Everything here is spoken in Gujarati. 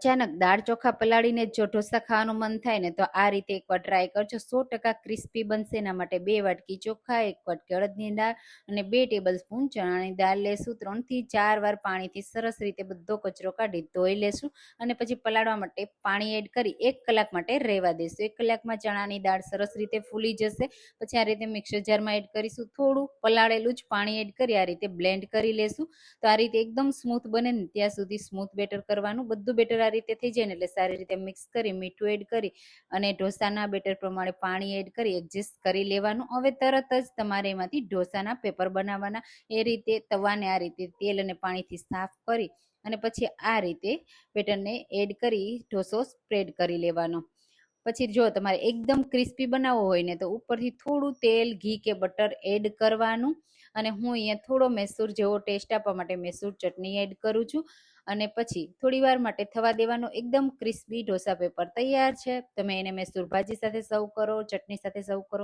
અચાનક દાળ ચોખા પલાળીને જો ઢોસા ખાવાનું મન થાય ને તો આ રીતે એકવાર ટ્રાય કરજો. સો ટકા ક્રિસ્પી બનશે. એના માટે બે વાટકી ચોખા, એક વાટકી અડદની દાળ અને બે ટેબલ સ્પૂન ચણાની દાળ લેશું. ત્રણથી ચાર વાર પાણીથી સરસ રીતે બધો કચરો કાઢી ધોઈ લેશું અને પછી પલાળવા માટે પાણી એડ કરી એક કલાક માટે રહેવા દેશું. એક કલાકમાં ચણાની દાળ સરસ રીતે ફૂલી જશે. પછી આ રીતે મિક્સર જારમાં એડ કરીશું. થોડું પલાળેલું જ પાણી એડ કરી આ રીતે બ્લેન્ડ કરી લેશું. તો આ રીતે એકદમ સ્મૂથ બને ને ત્યાં સુધી સ્મૂથ બેટર કરવાનું. બધું બેટર આ રીતે થઈ જાય ને એટલે સારી રીતે મિક્સ કરી, મીઠું એડ કરી અને ઢોસાના બેટર પ્રમાણે પાણી એડ કરી એડજસ્ટ કરી લેવાનું. હવે તરત જ તમારે એમાંથી ઢોસાના પેપર બનાવવાના. એ રીતે તવાને આ રીતે તેલ અને પાણીથી સાફ કરી અને પછી આ રીતે બેટરને એડ કરી, ઢોસો સ્પ્રેડ કરી લેવાનો. પછી જો તમારે એકદમ ક્રિસ્પી બનાવવો હોય ને તો ઉપરથી થોડું તેલ, ઘી કે બટર એડ કરવાનું. અને હું અહીંયા થોડો મૈસૂર જેવો ટેસ્ટ આપવા માટે મૈસૂર ચટણી એડ કરું છું. અને પછી થોડી વાર માટે થવા દેવાનો એકદમ ક્રિસ્પી ઢોસા પેપર તૈયાર છે. તમે એને મૈસૂર ભાજી સાથે સર્વ કરો, ચટણી સાથે સર્વ કરો.